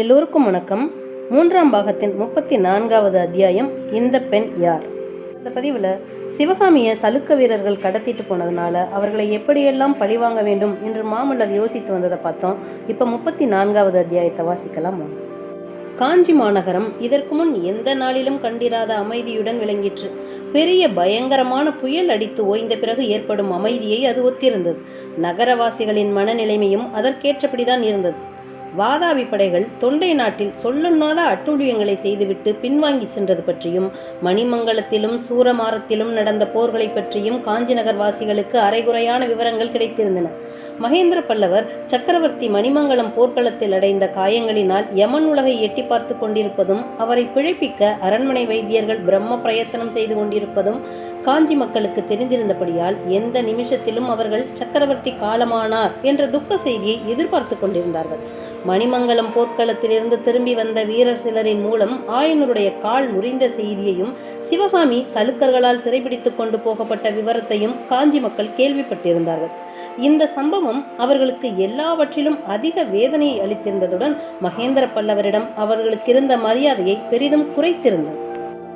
எல்லோருக்கும் வணக்கம். மூன்றாம் பாகத்தின் முப்பத்தி நான்காவது அத்தியாயம் இந்த பெண் யார்? இந்த பதிவில் சிவகாமியை சலுக்க வீரர்கள் கடத்திட்டு போனதுனால அவர்களை எப்படியெல்லாம் பழிவாங்க வேண்டும் என்று மாமல்லர் யோசித்து வந்ததை பார்த்தோம். இப்போ முப்பத்தி நான்காவது அத்தியாயத்தை வாசிக்கலாம். காஞ்சி மாநகரம் இதற்கு முன் எந்த நாளிலும் கண்டிராத அமைதியுடன் விளங்கிற்று. பெரிய பயங்கரமான புயல் அடித்து ஓய்ந்த பிறகு ஏற்படும் அமைதியை அது ஒத்திருந்தது. நகரவாசிகளின் மனநிலைமையும் அதற்கேற்றபடிதான் இருந்தது. வாதாபி படைகள் தொண்டை நாட்டில் சொல்லொண்ணாத அட்டூழியங்களை செய்துவிட்டு பின்வாங்கி சென்றது பற்றியும் மணிமங்கலத்திலும் சூரமாரத்திலும் நடந்த போர்களை பற்றியும் காஞ்சி நகர் வாசிகளுக்கு அரைகுறையான விவரங்கள் கிடைத்திருந்தன. மகேந்திர பல்லவர் சக்கரவர்த்தி மணிமங்கலம் போர்க்களத்தில் அடைந்த காயங்களினால் யமன் உலகை எட்டி பார்த்து கொண்டிருப்பதும் அவரை பிழைப்பிக்க அரண்மனை வைத்தியர்கள் பிரம்ம பிரயத்தனம் செய்து கொண்டிருப்பதும் காஞ்சி மக்களுக்கு தெரிந்திருந்தபடியால் எந்த நிமிஷத்திலும் அவர்கள் சக்கரவர்த்தி காலமானார் என்ற துக்க செய்தியை எதிர்பார்த்து கொண்டிருந்தார்கள். மணிமங்கலம் போர்க்களத்திலிருந்து திரும்பி வந்த வீரர் சிலரின் மூலம் ஆயனருடைய கால் முறிந்த செய்தியையும் சிவகாமி சலுக்கர்களால் சிறைபிடித்துக் கொண்டு போகப்பட்ட விவரத்தையும் காஞ்சி மக்கள் கேள்விப்பட்டிருந்தார்கள். இந்த சம்பவம் அவர்களுக்கு எல்லாவற்றிலும் அதிக வேதனையை அளித்திருந்ததுடன் மகேந்திர பல்லவரிடம் அவர்களுக்கு இருந்த மரியாதையை பெரிதும் குறைத்திருந்தது.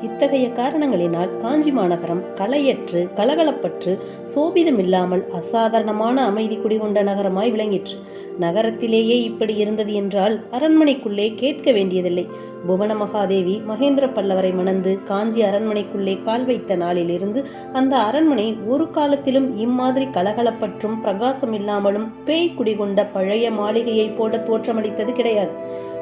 இத்தகைய காரணங்களினால் காஞ்சி மாநகரம் கலையற்று கலகலப்பற்று சோபிதமில்லாமல் அசாதாரணமான அமைதி குடிகொண்ட நகரமாய் விளங்கிற்று. நகரத்திலேயே இப்படி இருந்தது என்றால் அரண்மனைக்குள்ளே கேட்க வேண்டியதில்லை. புவன மகாதேவி மகேந்திர பல்லவரை மணந்து காஞ்சி அரண்மனைக்குள்ளே கால் வைத்த நாளிலிருந்து அந்த அரண்மனை ஒரு காலத்திலும் இம்மாதிரி கலகலப்பற்றும் பிரகாசம் இல்லாமலும் பேய் குடிகொண்ட பழைய மாளிகையைப் போல தோற்றமளித்தது கிடையாது.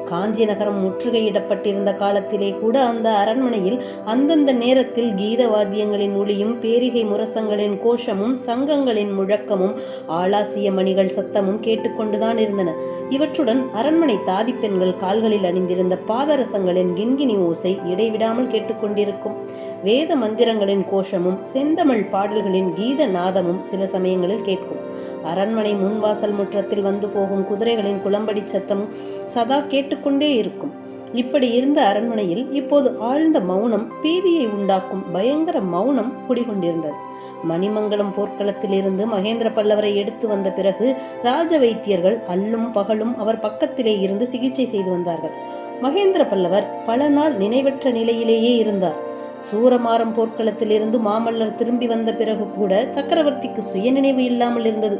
காஞ்சி நகரம் முற்றுகையிடப்பட்டிருந்த காலத்திலே கூட அந்த அரண்மனையில் அந்தந்த நேரத்தில் கீத வாத்தியங்களின் ஒளியும் பேரிகை முரசங்களின் கோஷமும் சங்கங்களின் முழக்கமும் ஆலாசிய மணிகள் சத்தமும் கேட்டுக்கொண்டுதான் இருந்தன. இவற்றுடன் அரண்மனை தாதி பெண்கள் கால்களில் அணிந்திருந்த பாதரசங்களின் கிண்கிணி ஓசை இடைவிடாமல் கேட்டுக்கொண்டிருக்கும். வேத மந்திரங்களின் கோஷமும் செந்தமிழ் பாடல்களின் கீத நாதமும் சில சமயங்களில் கேட்கும். அரண்மனை முன்வாசல் முற்றத்தில் வந்து போகும் குதிரைகளின் குளம்படி சத்தமும் சதா கேட்டுக்கொண்டே இருக்கும். இப்படி இருந்த அரண்மனையில் இப்போது ஆழ்ந்த மௌனம் பீதியை உண்டாக்கும் பயங்கர மௌனம் குடிகொண்டிருந்தது. மணிமங்கலம் போர்க்களத்திலிருந்து மகேந்திர பல்லவரை எடுத்து வந்த பிறகு ராஜ வைத்தியர்கள் அல்லும் பகலும் அவர் பக்கத்திலே இருந்து சிகிச்சை செய்து வந்தார்கள். மகேந்திர பல்லவர் பல நாள் நினைவற்ற நிலையிலேயே இருந்தார். சூரமாரம் போர்க்களத்திலிருந்து மாமல்லர் திரும்பி வந்த பிறகு கூட சக்கரவர்த்திக்கு சுயநினைவு இல்லாமல் இருந்தது.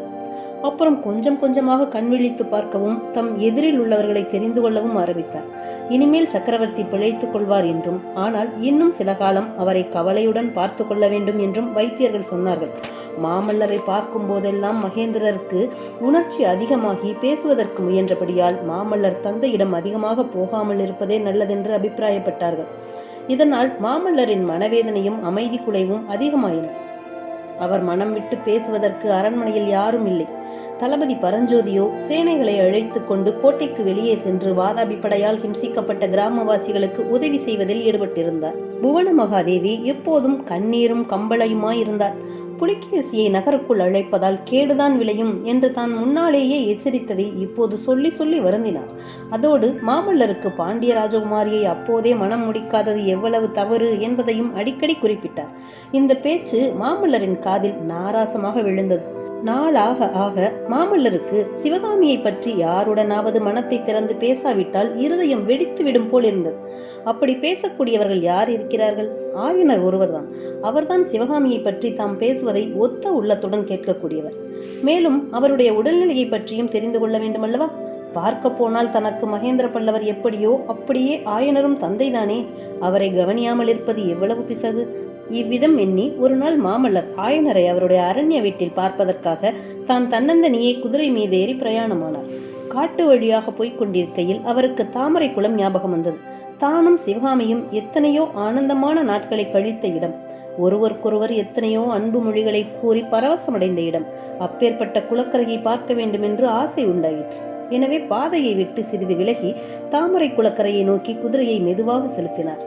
அப்புறம் கொஞ்சம் கொஞ்சமாக கண்விழித்து பார்க்கவும் தம் எதிரில் உள்ளவர்களை தெரிந்து கொள்ளவும் ஆரம்பித்தார். இனிமேல் சக்கரவர்த்தி பிழைத்துக் கொள்வார் என்றும் ஆனால் இன்னும் சில காலம் அவரை கவலையுடன் பார்த்து கொள்ள வேண்டும் என்றும் வைத்தியர்கள் சொன்னார்கள். மாமல்லரை பார்க்கும் போதெல்லாம் மகேந்திரருக்கு உணர்ச்சி அதிகமாகி பேசுவதற்கு முயன்றபடியால் மாமல்லர் தந்தையிடம் அதிகமாக போகாமல் இருப்பதே நல்லதென்று அபிப்பிராயப்பட்டார்கள். இதனால் மாமல்லரின் மனவேதனையும் அமைதி குலைவும் அதிகமாயின. அவர் மனம் விட்டு பேசுவதற்கு அரண்மனையில் யாரும் இல்லை. தளபதி பரஞ்சோதியோ சேனைகளை அழைத்து கொண்டு கோட்டைக்கு வெளியே சென்று வாதாபி படையால் ஹிம்சிக்கப்பட்ட கிராமவாசிகளுக்கு உதவி செய்வதில் ஈடுபட்டிருந்தார். புவன மகாதேவி எப்போதும் கண்ணீரும் கம்பளையுமாய் இருந்தார் புலிகேசியை நகருக்குள் அழைப்பதால் கேடுதான் விளையும் என்று தான் முன்னாலேயே எச்சரித்ததை இப்போது சொல்லி சொல்லி வருந்தினார். அதோடு மாமல்லருக்கு பாண்டிய ராஜகுமாரியை அப்போதே மனம் முடிக்காதது எவ்வளவு தவறு என்பதையும் அடிக்கடி குறிப்பிட்டார். இந்த பேச்சு மாமல்லரின் காதில் நாராசமாக விழுந்தது. நாளாக ஆக மாமல்லருக்கு சிவகாமியை பற்றி யாருடனாவது மனத்தை திறந்து பேசாவிட்டால் இருதயம் வெடித்து விடும் போல் இருந்தது. அப்படி பேசக்கூடியவர்கள் யார் இருக்கிறார்கள்? ஆயனர் ஒருவர்தான். அவர்தான் சிவகாமியை பற்றி தாம் பேசுவதை ஒத்த உள்ளத்துடன் கேட்கக்கூடியவர். மேலும் அவருடைய உடல்நிலையை பற்றியும் தெரிந்து கொள்ள வேண்டுமல்லவா? பார்க்க போனால் தனக்கு மகேந்திர பல்லவர் எப்படியோ அப்படியே ஆயனரும் தந்தைதானே. அவரை கவனியாமல் இருப்பது எவ்வளவு பிசகு? இவ்விதம் எண்ணி ஒரு நாள் மாமல்லர் ஆயனரை அவருடைய அரண்ய வீட்டில் பார்ப்பதற்காக தான் தன்னந்தனியே குதிரை மீது ஏறி பிரயாணமானார். காட்டு வழியாக போய்க் கொண்டிருக்கையில் அவருக்கு தாமரை குளம் ஞாபகம் வந்தது. தானும் சிவகாமியும் எத்தனையோ ஆனந்தமான நாட்களை கழித்த இடம். ஒருவருக்கொருவர் எத்தனையோ அன்பு மொழிகளை கூறி பரவசமடைந்த இடம். அப்பேற்பட்ட குளக்கரையை பார்க்க வேண்டும் என்று ஆசை உண்டாயிற்று. எனவே பாதையை விட்டு சிறிது விலகி தாமரை குளக்கரையை நோக்கி குதிரையை மெதுவாக செலுத்தினார்.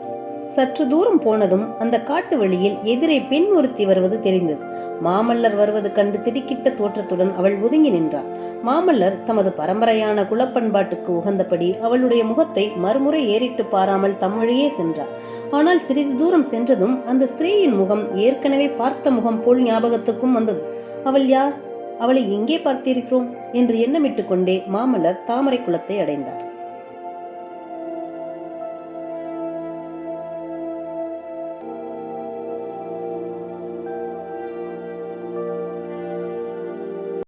சற்று தூரம் போனதும் அந்த காட்டு வழியில் எதிரே பெண் ஒருத்தி வருவது தெரிந்தது. மாமல்லர் வருவது கண்டு திடுக்கிட்ட தோற்றத்துடன் அவள் ஒதுங்கி நின்றாள். மாமல்லர் தமது பரம்பரையான குலப்பண்பாட்டுக்கு உகந்தபடி அவளுடைய முகத்தை மறுமுறை ஏறிட்டு பாராமல் தம் சென்றார். ஆனால் சிறிது தூரம் சென்றதும் அந்த ஸ்திரீயின் முகம் ஏற்கனவே பார்த்த முகம் போல் ஞாபகத்துக்கும் வந்தது. அவள் யார்? அவளை எங்கே பார்த்திருக்கிறோம்? என்று எண்ணமிட்டு கொண்டே மாமல்லர் தாமரை குளத்தை அடைந்தார்.